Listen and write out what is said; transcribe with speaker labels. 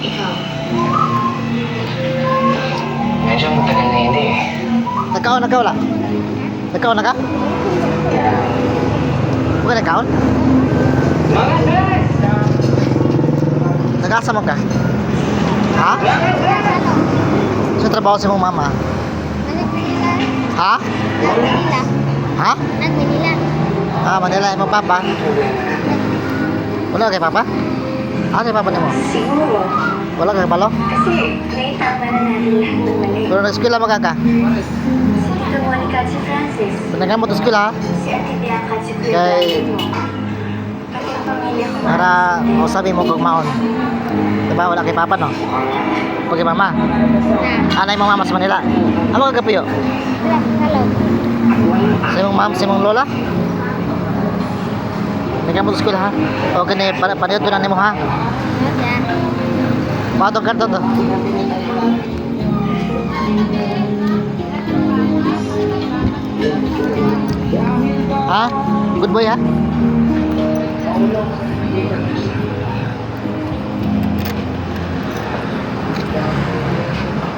Speaker 1: Ikaw.
Speaker 2: Medyo matagal na hindi eh.
Speaker 3: Nagkaon, nagkaon wala? Nagkaon na ka? Huwag ka nagkaon?
Speaker 2: Mga dress!
Speaker 3: Nag-asa mo ka? Ha? Sa trabaho sa mong mama?
Speaker 1: Nag-Manila.
Speaker 3: Ha?
Speaker 1: Nag-Manila.
Speaker 3: Ha?
Speaker 1: Nag-Manila.
Speaker 3: Ah, Manila, imong papa? Wala kay papa? Ah, kay papa ni mo?
Speaker 2: Siguro.
Speaker 3: Wala kay palo?
Speaker 2: Kasi naitama na natin lahat ng mali.
Speaker 3: Pero nag-eskwela mo ka ka?
Speaker 2: Si Tita Monica at si Francis.
Speaker 3: Nagkamot sa eskwela ha?
Speaker 2: Si Ate Bianca at si Kuya
Speaker 3: Kay-
Speaker 2: Daniel mo. Pati ang pamilya ko.
Speaker 3: Para mo kung maon. Diba, wala kay papa no? Pag kay mama?
Speaker 1: Na.
Speaker 3: Anay mong mama sa Manila? Ano ka kapiyo?
Speaker 1: Wala. Hello.
Speaker 3: Sa imong ma'am, sa imong lola? Nagkamot sa eskwela ha? O gani, pa paniyot doon na nimo ha?
Speaker 1: Wala.
Speaker 3: Patong karton to. Ha? Good boy ha?